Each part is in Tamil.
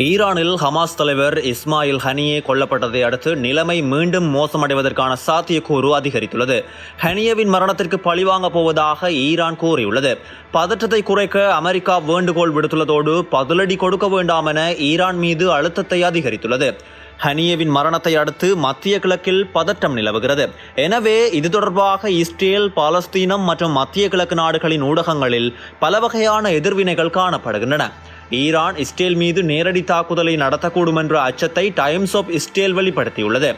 ஈரானில் ஹமாஸ் தலைவர் இஸ்மாயில் ஹனியே கொல்லப்பட்டதை அடுத்து நிலைமை மீண்டும் மோசமடைவதற்கான சாத்தியக்கூறு அதிகரித்துள்ளது. ஹனியவின் மரணத்திற்கு பழிவாங்க போவதாக ஈரான் கூறியுள்ளது. பதற்றத்தை குறைக்க அமெரிக்கா வேண்டுகோள் விடுத்துள்ளதோடு பதிலடி கொடுக்க வேண்டாம் என ஈரான் மீது அழுத்தத்தை அதிகரித்துள்ளது. ஹனியவின் மரணத்தை அடுத்து மத்திய கிழக்கில் பதட்டம் நிலவுகிறது. எனவே இது தொடர்பாக இஸ்ரேல் பாலஸ்தீனம் மற்றும் மத்திய கிழக்கு நாடுகளின் ஊடகங்களில் பல வகையான எதிர்வினைகள் காணப்படுகின்றன. ஈரான் இஸ்ரேல் மீது நேரடி தாக்குதலை நடத்தக்கூடும் என்ற அச்சத்தை டைம்ஸ் ஆஃப் இஸ்ரேல் வெளிப்படுத்தியுள்ளது.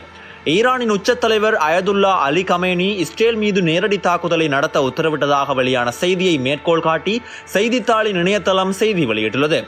ஈரானின் உச்சத்தலைவர் அயதுல்லா அலி கமேனி இஸ்ரேல் மீது நேரடி தாக்குதலை நடத்த உத்தரவிட்டதாக வெளியான செய்தியை மேற்கோள் காட்டி செய்தித்தாளின் இணையதளம் செய்தி வெளியிட்டுள்ளது.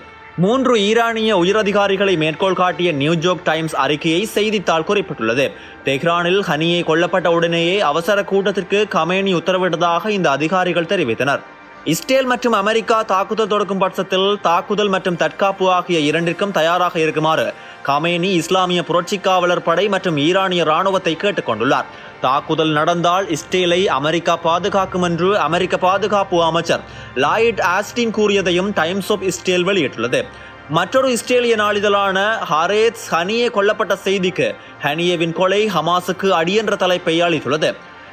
மூன்று ஈரானிய உயரதிகாரிகளை மேற்கோள் காட்டிய நியூஜோக் டைம்ஸ் அறிக்கையை செய்தித்தாள் குறிப்பிட்டுள்ளது. தெஹ்ரானில் ஹனியை கொல்லப்பட்ட உடனேயே அவசர கூட்டத்திற்கு கமேனி உத்தரவிட்டதாக இந்த அதிகாரிகள் தெரிவித்தனர். இஸ்ரேல் மற்றும் அமெரிக்கா தாக்குதல் தொடக்கும் பட்சத்தில் தாக்குதல் மற்றும் தற்காப்பு ஆகிய இரண்டிற்கும் தயாராக இருக்குமாறு கமேனி இஸ்லாமிய புரட்சிக்காவலர் படை மற்றும் ஈரானிய ராணுவத்தை கேட்டுக்கொண்டுள்ளார் தாக்குதல் நடந்தால் இஸ்ரேலை அமெரிக்கா பாதுகாக்கும் என்று அமெரிக்க பாதுகாப்பு அமைச்சர் லாயிட் ஆஸ்டின் கூறியதையும் டைம்ஸ் ஆஃப் இஸ்ரேல் வெளியிட்டுள்ளது. மற்றொரு இஸ்ரேலிய நாளிதழான ஹரேத் ஹனியே கொல்லப்பட்ட செய்திக்கு ஹனியேவின் கொலை ஹமாஸுக்கு அடியென்ற தலைப்பை அளித்துள்ளது.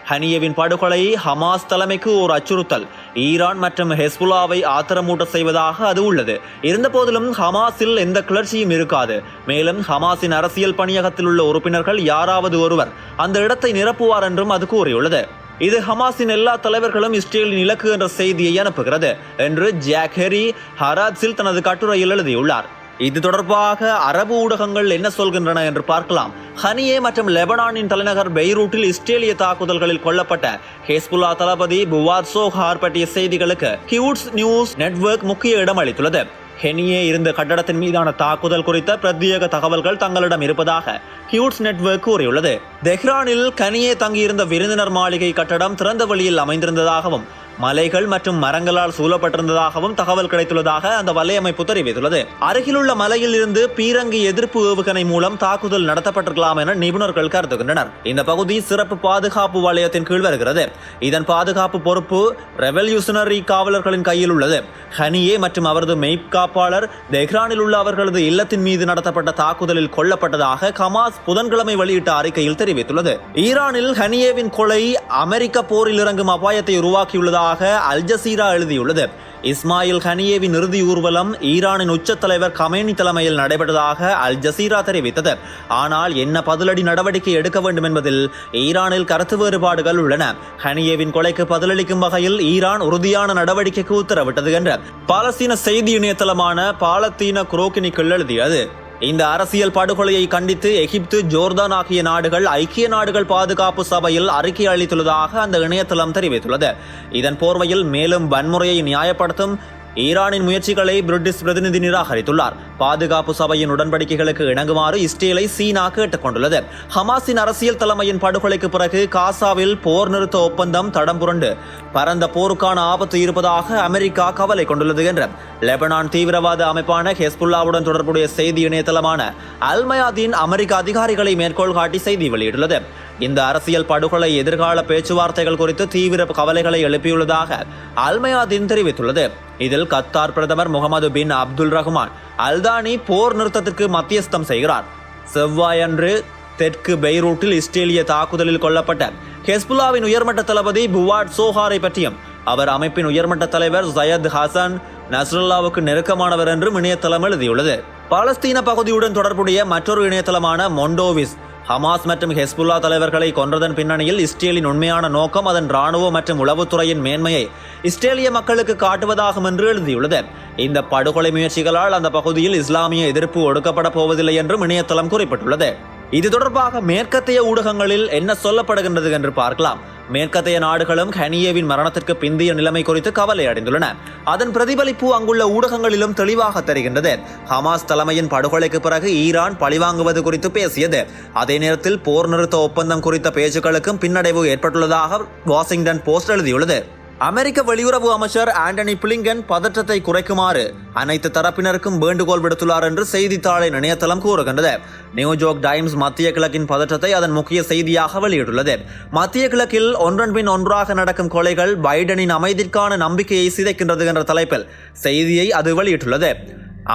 ஹனியவின் படுகொலை ஹமாஸ் தலைமைக்கு ஒரு அச்சுறுத்தல். ஈரான் மற்றும் ஹெஸ்புல்லாவை ஆத்திரமூட்ட செய்வதாக அது உள்ளது. இருந்தபோதிலும் ஹமாஸில் எந்த கிளர்ச்சியும் இருக்காது. மேலும் ஹமாஸின் அரசியல் பணியகத்தில் உள்ள உறுப்பினர்கள் யாராவது ஒருவர் அந்த இடத்தை நிரப்புவார் என்றும் அது கூறியுள்ளது. இது ஹமாஸின் எல்லா தலைவர்களும் இஸ்ரேலின் இலக்கு என்ற செய்தியை அனுப்புகிறது என்று ஜாக் ஹெரி ஹராத்ஸில் தனது கட்டுரையில் எழுதியுள்ளார். இது தொடர்பாக அரபு ஊடகங்கள் என்ன சொல்கின்றன என்று பார்க்கலாம். ஹனியே மற்றும் லெபனானின் தலைநகர் பெய்ரூட்டில் இஸ்ரேலிய தாக்குதல்களில் கொல்லப்பட்ட ஹேஸ்புல்லா தளபதி புவார் சோஹார் பற்றிய செய்திகளுக்கு கியூட்ஸ் நியூஸ் நெட்வொர்க் முக்கிய இடம் அளித்துள்ளது. ஹெனியே இருந்த கட்டடத்தின் மீதான தாக்குதல் குறித்த பிரத்யேக தகவல்கள் தங்களிடம் இருப்பதாக ஹியூட்ஸ் நெட்வொர்க் கூறியுள்ளது. தெஹ்ரானில் கனியே தங்கியிருந்த விருந்தினர் மாளிகை கட்டடம் திறந்த வழியில் அமைந்திருந்ததாகவும் மலைகள் மற்றும் மரங்களால் சூழப்பட்டிருந்ததாகவும் தகவல் கிடைத்துள்ளதாக அந்த வலையமைப்பு தெரிவித்துள்ளது. அருகிலுள்ள மலையில் இருந்து பீரங்கி எதிர்ப்பு ஏவுகணை மூலம் தாக்குதல் நடத்தப்பட்டிருக்கலாம் என நிபுணர்கள் கருதுகின்றனர். இந்த பகுதி சிறப்பு பாதுகாப்பு வலயத்தின் கீழ் வருகிறது. இதன் பாதுகாப்பு பொறுப்பு ரெவல்யூஷனரி காவலர்களின் கையில் உள்ளது. ஹனியே மற்றும் அவரது மெய்காப்பாளர் தெஹ்ரானில் உள்ள அவர்களது இல்லத்தின் மீது நடத்தப்பட்ட தாக்குதலில் கொல்லப்பட்டதாக கமாஸ் புதன்கிழமை வெளியிட்ட அறிக்கையில் தெரிவித்துள்ளது. ஈரானில் ஹனியேவின் கொலை அமெரிக்க போரில் இறங்கும் அபாயத்தை உருவாக்கியுள்ளதாக அல் ஜசீரா எழுதியுள்ளது. இஸ்மாயில் ஹனியேவின் இறுதி ஊர்வலம் ஈரானின் உச்ச தலைவர் கமேனி தலைமையில் நடைபெற்றதாக அல் ஜசீரா தெரிவித்தது. ஆனால் என்ன பதிலடி நடவடிக்கை எடுக்க வேண்டும் என்பதில் ஈரானில் கருத்து வேறுபாடுகள் உள்ளன. ஹனியேவின் கொலைக்கு பதிலளிக்கும் வகையில் ஈரான் உறுதியான நடவடிக்கைக்கு உத்தரவிட்டது என்று பாலஸ்தீன செய்தி இணையதளமான பாலத்தீன குரோக்கினிக்குள் எழுதியது. இந்த அரசியல் படுகொலையை கண்டித்து எகிப்து ஜோர்தான் ஆகிய நாடுகள் ஐக்கிய நாடுகள் பாதுகாப்பு சபையில் அறிக்கை அளித்துள்ளதாக அந்த இணையதளம் தெரிவித்துள்ளது. இதன் போர்வையில் மேலும் வன்முறையை நியாயப்படுத்தும் ஈரானின் முயற்சிகளை பிரிட்டிஷ் பிரதிநிதி நிராகரித்துள்ளார். பாதுகாப்பு சபையின் உடன்படிக்கைகளுக்கு இணங்குமாறு இஸ்ரேலை சீனா கேட்டுக்கொண்டுள்ளது. ஹமாஸின் அரசியல் தலைமையின் படுகொலைக்கு பிறகு காசாவில் போர் நிறுத்த ஒப்பந்தம் தடம் புரண்டு. பரந்த போருக்கான ஆபத்து இருப்பதாக அமெரிக்கா கவலை கொண்டுள்ளது என்று லெபனான் தீவிரவாத அமைப்பான ஹெஸ்புல்லாவுடன் தொடர்புடைய செய்தி இணையதளமான அல்மயாதீன் அமெரிக்க அதிகாரிகளை மேற்கோள் காட்டி செய்தி வெளியிட்டுள்ளது. இந்த அரசியல் படுகொலை எதிர்கால பேச்சுவார்த்தைகள் குறித்து தீவிர கவலைகளை எழுப்பியுள்ளதாக அல்மயாதீன் தெரிவித்துள்ளது. இதில் கத்தார் பிரதமர் Mohammed bin Abdul Rahman Al Thani போர் நிறுத்தத்திற்கு மத்தியஸ்தம் செய்கிறார். செவ்வாயன்று தெற்கு பெய்ரூட்டில் இஸ்ரேலிய தாக்குதலில் கொல்லப்பட்ட ஹெஸ்புல்லாவின் உயர்மட்ட தளபதி புவாட் சோஹாரை பற்றியும் அவர் அமைப்பின் உயர்மட்ட தலைவர் சையத் ஹசன் நஸ்ரல்லாவுக்கு நெருக்கமானவர் என்றும் இணையதளம் எழுதியுள்ளது. பாலஸ்தீன பகுதியுடன் தொடர்புடைய மற்றொரு இணையதளமான மொண்டோவிஸ் ஹமாஸ் மற்றும் ஹெஸ்புல்லா தலைவர்களை கொன்றதன் பின்னணியில் இஸ்ரேலின் உண்மையான நோக்கம் அதன் ராணுவ மற்றும் உளவுத்துறையின் மேன்மையை இஸ்ரேலிய மக்களுக்கு காட்டுவதாகும் என்று எழுதியுள்ளது. இந்த படுகொலை முயற்சிகளால் அந்த பகுதியில் இஸ்லாமிய எதிர்ப்பு ஒடுக்கப்பட போவதில்லை என்றும் இணையதளம் குறிப்பிட்டுள்ளது. இது தொடர்பாக மேற்கத்திய ஊடகங்களில் என்ன சொல்லப்படுகின்றது என்று பார்க்கலாம். மேற்கத்தைய நாடுகளும் ஹனியேவின் மரணத்திற்கு பிந்தைய நிலைமை குறித்து கவலை அடைந்துள்ளன. அதன் பிரதிபலிப்பு அங்குள்ள ஊடகங்களிலும் தெளிவாக தெரிகின்றது. ஹமாஸ் தலைமையின் படுகொலைக்கு பிறகு ஈரான் பழிவாங்குவது குறித்து பேசியது. அதே நேரத்தில் போர் நிறுத்த ஒப்பந்தம் குறித்த பேச்சுக்களுக்கும் பின்னடைவு ஏற்பட்டுள்ளதாக வாஷிங்டன் போஸ்ட் எழுதியுள்ளது. அமெரிக்க வெளியுறவு அமைச்சர் ஆண்டனி பிளிங்கன் பதற்றத்தை குறைக்குமாறு அனைத்து தரப்பினருக்கும் வேண்டுகோள் விடுத்துள்ளார் என்று செய்தித்தாளின் இணையதளம் கூறுகின்றது. நியூஜோக் டைம்ஸ் மத்திய கிழக்கின் பதற்றத்தை அதன் முக்கிய செய்தியாக வெளியிட்டுள்ளது. மத்திய கிழக்கில் ஒன்றன் பின் ஒன்றாக நடக்கும் கொலைகள் பைடனின் அமைதிக்கான நம்பிக்கையை சிதைக்கின்றது என்ற தலைப்பில் செய்தியை அது வெளியிட்டுள்ளது.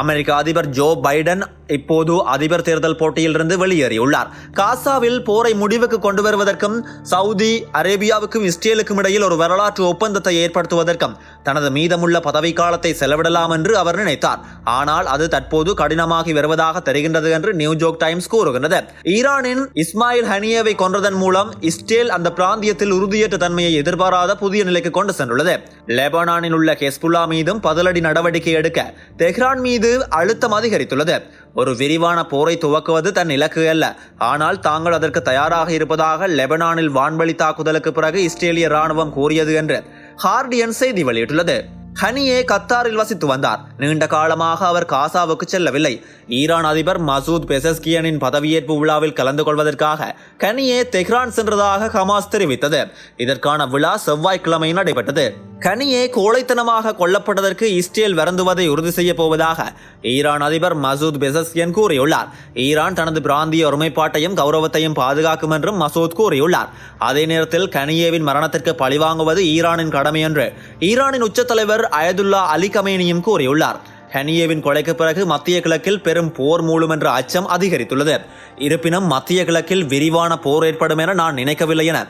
அமெரிக்க அதிபர் ஜோ பைடன் இப்போது அதிபர் தேர்தல் போட்டியிலிருந்து வெளியேறியுள்ளார். காசாவில் போரை முடிவுக்கு கொண்டு வருவதற்கும் சவுதி அரேபியாவுக்கும் இஸ்ரேலுக்கும் இடையில் ஒரு வரலாற்று ஒப்பந்தத்தை ஏற்படுத்துவதற்கும் தனது மீதமுள்ள பதவிக்காலத்தை செலவிடலாம் என்று அவர் நினைத்தார். ஆனால் அது தற்போது கடினமாகி வருவதாக தெரிகின்றது என்று நியூஜோக் டைம்ஸ் கூறுகின்றது. ஈரானின் இஸ்மாயில் ஹனியேவை கொன்றதன் மூலம் இஸ்ரேல் அந்த பிராந்தியத்தில் உறுதியற்ற தன்மையை எதிர்பாராத புதிய நிலைக்கு கொண்டு சென்றுள்ளது. லெபனானில் உள்ள ஹெஸ்புல்லா மீதும் பதிலடி நடவடிக்கை எடுக்க தெஹ்ரான் மீது அழுத்தம் அதிகரித்துள்ளது. ஒரு விரிவான போரை துவக்குவது தன் இலக்கு அல்ல. ஆனால் தாங்கள் அதற்கு தயாராக இருப்பதாக லெபனானில் வான்வழி தாக்குதலுக்கு பிறகு இஸ்ரேலிய ராணுவம் கூறியது என்று ஹார்டியன் செய்தி வெளியிட்டுள்ளது. ஹனியே கத்தாரில் வசித்து வந்தார். நீண்ட காலமாக அவர் காசாவுக்கு செல்லவில்லை. ஈரான் அதிபர் மசூத் பெசஸ்கியனின் பதவியேற்பு விழாவில் கலந்து கொள்வதற்காக கனியே தெஹ்ரான் சென்றதாக ஹமாஸ் தெரிவித்தது. இதற்கான விழா செவ்வாய்க்கிழமை நடைபெற்றது. கனியே கோழைத்தனமாக கொல்லப்பட்டதற்கு இஸ்ரேல் வருந்துவதை உறுதி செய்ய போவதாக ஈரான் அதிபர் மசூத் பெசஸ்கியன் கூறியுள்ளார். ஈரான் தனது பிராந்திய ஒருமைப்பாட்டையும் கௌரவத்தையும் பாதுகாக்கும் என்றும் மசூத் கூறியுள்ளார். அதே நேரத்தில் கனியேவின் மரணத்திற்கு பழிவாங்குவது ஈரானின் கடமை என்று ஈரானின் உச்ச தலைவர் அயதுல்லா அலி கமேனியும் கூறியுள்ளார். ஹனியேவின் கொலைக்கு பிறகு மத்திய கிழக்கில் பெரும் போர் மூலம் என்ற அச்சம் அதிகரித்துள்ளது. இருப்பினும் மத்திய கிழக்கில் விரிவான போர் ஏற்படும் என நான் நினைக்கவில்லை என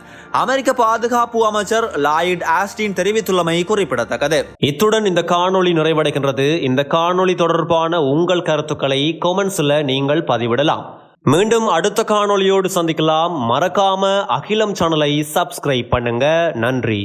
அமெரிக்க பாதுகாப்பு அமைச்சர் லாயிட் ஆஸ்டின் தெரிவித்துள்ளமை குறிப்பிடத்தக்கது. இத்துடன் இந்த காணொளி நிறைவடைகின்றது. இந்த காணொளி தொடர்பான உங்கள் கருத்துக்களை கொமெண்ட்ஸில் நீங்கள் பதிவிடலாம். மீண்டும் அடுத்த காணொளியோடு சந்திக்கலாம். மறக்காம அகிலம் சேனலை சப்ஸ்கிரைப் பண்ணுங்க. நன்றி.